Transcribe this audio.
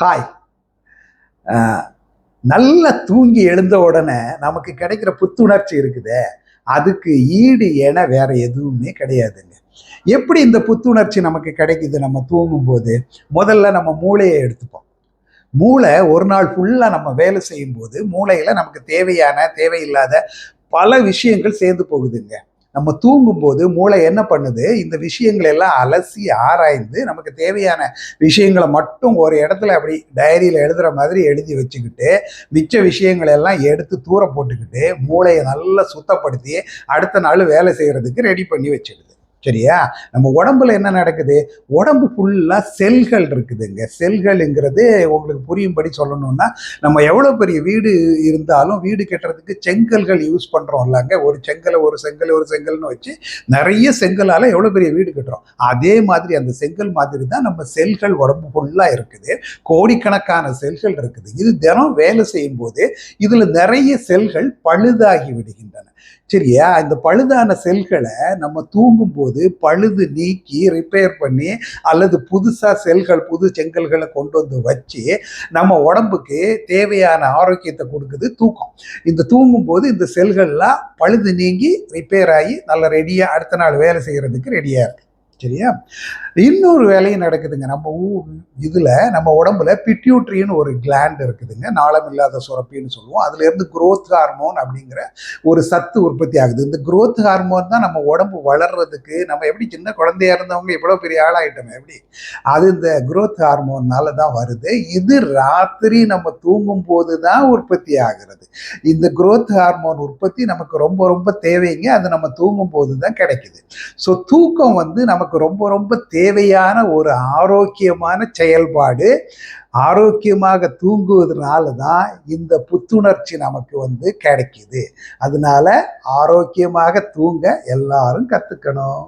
Hi நல்லா தூங்கி எழுந்த உடனே நமக்கு கிடைக்கிற புத்துணர்ச்சி இருக்குதே. அதுக்கு ஈடு என வேற எதுவுமே கிடையாதுங்க. எப்படி இந்த புத்துணர்ச்சி நமக்கு கிடைக்குது? நம்ம தூங்கும்போது முதல்ல நம்ம மூளையை எடுத்துப்போம். மூளை ஒரு நாள் ஃபுல்லாக நம்ம வேலை செய்யும்போது மூளையில் நமக்கு தேவையான தேவையில்லாத பல விஷயங்கள் சேர்ந்து போகுதுங்க. நம்ம தூங்கும்போது மூளை என்ன பண்ணுது? இந்த விஷயங்களை எல்லாம் அலசி ஆராய்ந்து நமக்கு தேவையான விஷயங்களை மட்டும் ஒரு இடத்துல அப்படி டைரியில் எழுதுகிற மாதிரி எழுதி வச்சுக்கிட்டு மிச்ச விஷயங்களை எல்லாம் எடுத்து தூர போட்டுக்கிட்டு மூளையை நல்லா சுத்தப்படுத்தி அடுத்த நாள் வேலை செய்கிறதுக்கு ரெடி பண்ணி வச்சிடுது. சரியா? நம்ம உடம்புல என்ன நடக்குது? உடம்பு ஃபுல்லாக செல்கள் இருக்குதுங்க. செல்கள்ங்கிறது உங்களுக்கு புரியும்படி சொல்லணும்னா நம்ம எவ்வளோ பெரிய வீடு இருந்தாலும் வீடு கட்டுறதுக்கு செங்கல்கள் யூஸ் பண்ணுறோம்லங்க ஒரு செங்கலை ஒரு செங்கல் ஒரு செங்கல்னு வச்சு நிறைய செங்கலால் எவ்வளோ பெரிய வீடு கட்டுறோம். அதே மாதிரி அந்த செங்கல் மாதிரி தான் நம்ம செல்கள் உடம்பு ஃபுல்லாக இருக்குது. கோடிக்கணக்கான செல்கள் இருக்குது. இது தினம் வேலை செய்யும்போது இதில் நிறைய செல்கள் பழுதாகி விடுகின்றன. சரியா? இந்த பழுதான செல்களை நம்ம தூங்கும்போது பழுது நீக்கி ரிப்பேர் பண்ணி அல்லது புதுசாக செல்கள் புது செங்கல்களை கொண்டு வந்து வச்சு நம்ம உடம்புக்கு தேவையான ஆரோக்கியத்தை கொடுக்குது தூக்கம். இந்த தூங்கும்போது இந்த செல்கள்லாம் பழுது நீங்கி ரிப்பேர் ஆகி நல்லா ரெடியாக அடுத்த நாள் வேலை செய்கிறதுக்கு ரெடியாக இருக்குது சரியா? இன்னொரு வேலையும் நடக்குதுங்க. நம்ம ஊ இதில் நம்ம உடம்புல பிட்யூட்ரின்னு ஒரு கிளாண்ட் இருக்குதுங்க. நாளம் இல்லாத சுரப்பின்னு சொல்லுவோம். அதுலேருந்து குரோத் ஹார்மோன் அப்படிங்கிற ஒரு சத்து உற்பத்தி ஆகுது. இந்த குரோத் ஹார்மோன் தான் நம்ம உடம்பு வளர்றதுக்கு நம்ம எப்படி சின்ன குழந்தையா இருந்தவங்க இவ்வளோ பெரிய ஆளாயிட்டோம் எப்படி? அது இந்த குரோத் ஹார்மோன்னால தான் வருது. இது ராத்திரி நம்ம தூங்கும் போது தான் உற்பத்தி ஆகிறது. இந்த குரோத் ஹார்மோன் உற்பத்தி நமக்கு ரொம்ப ரொம்ப தேவைங்க. அது நம்ம தூங்கும் போது தான் கிடைக்குது. ஸோ தூக்கம் வந்து நமக்கு நமக்கு ரொம்ப ரொம்ப தேவையான ஒரு ஆரோக்கியமான செயல்பாடு ஆரோக்கியமாக தூங்குவதனால தான் இந்த புத்துணர்ச்சி நமக்கு வந்து கிடைக்குது. அதனால ஆரோக்கியமாக தூங்க எல்லாரும் கற்றுக்கணும்